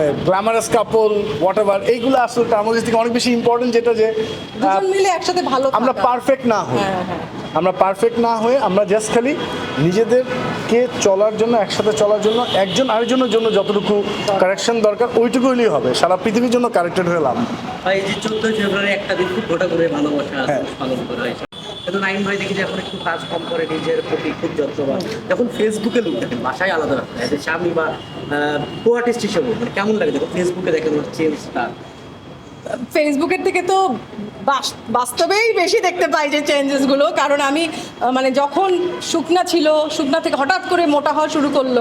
মানে glamorous couple what ever এইগুলো আসলে তার মধ্যে থেকে অনেক বেশি ইম্পর্টেন্ট যেটা যে দুজন মিলে একসাথে ভালো আমরা পারফেক্ট না হই। হ্যাঁ, হ্যাঁ। আমরা পারফেক্ট না হয়ে আমরা জাস্ট খালি নিজেদেরকে চলার জন্য একসাথে চলার জন্য একজন আরেকজনের জন্য যতটুকু কারেকশন দরকার ওইটুকু হলেই হবে। সারা পৃথিবীর জন্য কারেক্টেড হয়ে লাভ ভাই এই যে চোদ্দই ফেব্রুয়ারি একটা দিন খুব গোটা করে ভালোবাসা হ্যাঁ। পালন করা হয়েছে কিন্তু নাইম ভাই দেখি যে এখন একটু কাজ কম করে, নিজের প্রতি খুব যত্নবান। যখন ফেসবুকে লোক দেখেন, বাসায় আলাদা রাখতে হয় স্বামী বা কো আর্টিস্ট হিসেবে মানে কেমন লাগে? যখন ফেসবুকে দেখেন চেঞ্জটা ফেসবুকের থেকে তো বাস্তবেই বেশি দেখতে পাই যে চেঞ্জেসগুলো কারণ আমি মানে যখন শুকনা ছিল, শুকনা থেকে হঠাৎ করে মোটা হওয়া শুরু করল,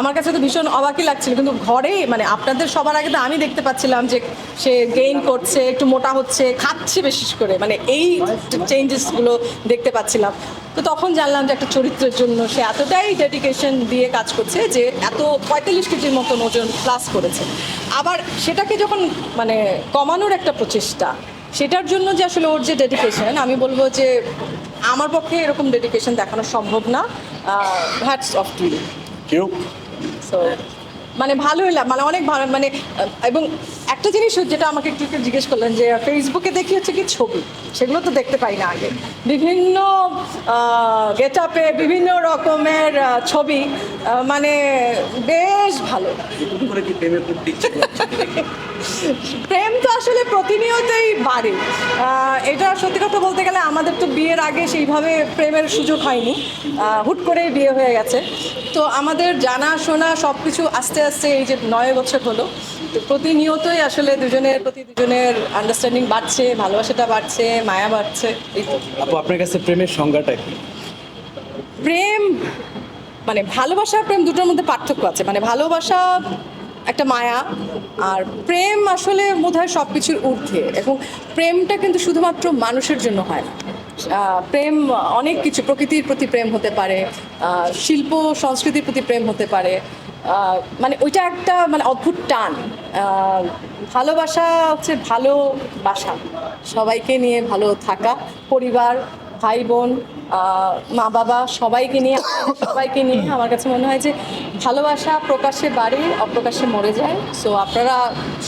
আমার কাছে তো ভীষণ অবাকই লাগছিল। কিন্তু ঘরে মানে আপনাদের সবার আগে তো আমি দেখতে পাচ্ছিলাম যে সে গেইন করছে, একটু মোটা হচ্ছে, খাচ্ছে বিশেষ করে মানে এই চেঞ্জেসগুলো দেখতে পাচ্ছিলাম। তো তখন জানলাম যে একটা চরিত্রের জন্য সে এতটাই ডেডিকেশন দিয়ে কাজ করছে যে এত পঁয়তাল্লিশ কেজির মতন ওজন প্লাস করেছে। আবার সেটাকে যখন মানে কমানোর একটা প্রচেষ্টা সেটার জন্য যে আসলে ওর যে ডেডিকেশন আমি বলব যে আমার পক্ষে এরকম ডেডিকেশন দেখানো সম্ভব না। হ্যাটস অফ টু কেউ? সো মানে ভালো হইলাম মানে অনেক ভালো মানে এবং একটা জিনিস যেটা আমাকে একটু একটু জিজ্ঞেস করলেন যে ফেসবুকে দেখি হচ্ছে কি ছবি? সেগুলো তো দেখতে পাই না আগে। বিভিন্ন গেট আপে বিভিন্ন রকমের ছবি মানে বেশ ভালো। করে প্রেমে তো আসলে প্রতিনিয়তই বাড়ে। এটা সত্যি কথা বলতে গেলে আমাদের তো বিয়ের আগে সেইভাবে প্রেমের সুযোগ হয়নি। হুট করেই বিয়ে হয়ে গেছে। তো আমাদের জানা শোনা সব কিছু আস্তে আস্তে এই যে নয় বছর হলো প্রতিনিয়তই আসলে দুজনের প্রতি দুজনের আন্ডারস্ট্যান্ডিং বাড়ছে ভালোবাসাটা বাড়ছে মায়া বাড়ছে এই তো। আপু আপনার কাছে প্রেমের সংজ্ঞাটা কি? প্রেম মানে ভালোবাসা প্রেম দুটোর মধ্যে পার্থক্য আছে। মানে ভালোবাসা একটা মায়া আর প্রেম আসলে বোধ হয় সব কিছুর ঊর্ধ্বে। এবং প্রেমটা কিন্তু শুধুমাত্র মানুষের জন্য হয় না। প্রেম অনেক কিছু প্রকৃতির প্রতি প্রেম হতে পারে শিল্প সংস্কৃতির প্রতি প্রেম হতে পারে মানে ওইটা একটা মানে অদ্ভুত টান। ভালোবাসা হচ্ছে ভালোবাসা সবাইকে নিয়ে ভালো থাকা পরিবার ভাই বোন মা বাবা সবাইকে নিয়ে সবাইকে নিয়ে আমার কাছে মনে হয় যে ভালোবাসা প্রকাশ্যে বাড়ে অপ্রকাশ্যে মরে যায়। সো আপনারা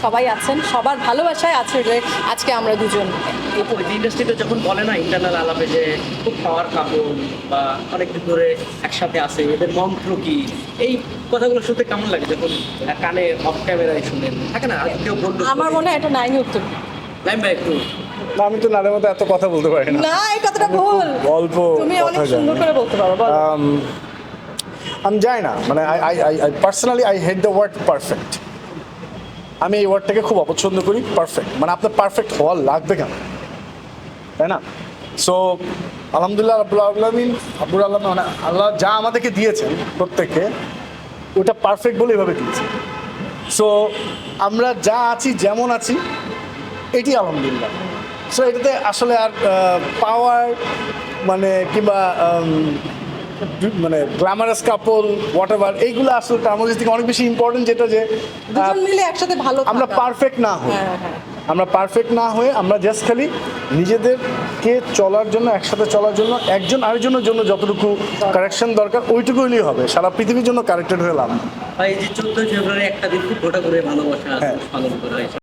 সবাই আছেন সবার ভালোবাসায় আছে যে আজকে আমরা দুজন। ইন্ডাস্ট্রিতে যখন বলে না ইন্টারনাল আলাপে যে খুব পাওয়ার কাপড় বা অনেকদিন ধরে একসাথে আছে এদের মন্ত্র কি? এই কথাগুলো শুনতে কেমন লাগে যখন কানে অফ ক্যামেরায় শুনেন? থাকে না কেউ আমার মনে হয় এটা নাইনি উত্তর নাইম ভাই একটু না আমি তো নারের মতো এত কথা বলতে পারি না। না এই কথাটা ভুল। অল্প তুমি অনেক সুন্দর করে বলতে পারো বলো। আমি যাই না মানে I I I personally I hate the word perfect আমি এই ওয়ার্ডটাকে খুব অপছন্দ করি পারফেক্ট মানে আপনার পারফেক্ট হওয়ার লাগবে কেন? তাই না? সো আলহামদুলিল্লাহ আব্বুল আলমিন আব্বুল আলম মানে আল্লাহ যা আমাদেরকে দিয়েছেন প্রত্যেককে ওটা পারফেক্ট বলে এভাবে দিয়েছে। সো আমরা যা আছি যেমন আছি এটি আলহামদুলিল্লাহ। সো এটাতে আসলে আর পাওয়ার মানে কিংবা মানে গ্ল্যামারাস কাপল হোয়াট এভার এইগুলো আসলে তার মধ্যে থেকে অনেক বেশি ইম্পর্টেন্ট যেটা যে মিলে একসাথে ভালো আমরা পারফেক্ট না হই হ্যাঁ, হ্যাঁ। আমরা পারফেক্ট না হয়ে আমরা জাস্ট খালি নিজেদেরকে চলার জন্য একসাথে চলার জন্য একজন আরেকজনের জন্য যতটুকু কারেকশন দরকার ওইটুকু হলেই হবে সারা পৃথিবীর জন্য কারেক্টেড হয়ে লাভ। এই যে চোদ্দই ফেব্রুয়ারি একটা দিন খুব গোটা করে ভালোবাসা হ্যাঁ। পালন করা হয়েছে